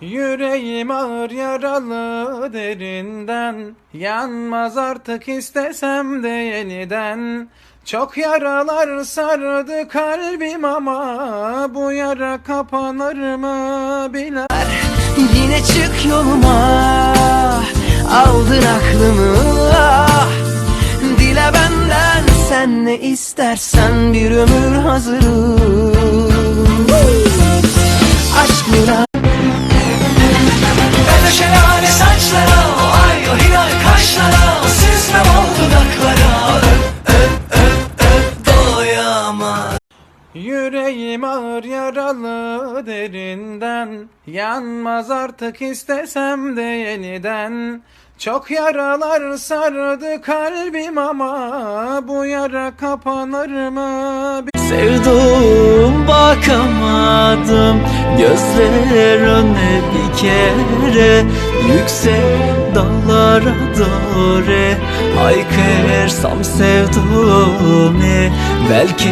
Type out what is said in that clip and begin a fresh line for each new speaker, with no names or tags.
Yüreğim ağır yaralı derinden Yanmaz artık istesem de yeniden. Çok yaralar sardı kalbim ama Bu yara kapanır mı bilemem.
Yine çık yoluma Aldın aklımı. Ah. Dile benden sen ne istersen Bir ömür hazırım
Yüreğim ağır yaralı derinden Yanmaz artık istesem de yeniden. Çok yaralar sardı kalbim ama Bu yara kapanır mı?
Sevdum bakamadım gözlerine bir kere. Yüksek dağlara doğru haykırsam sevduğumu Belki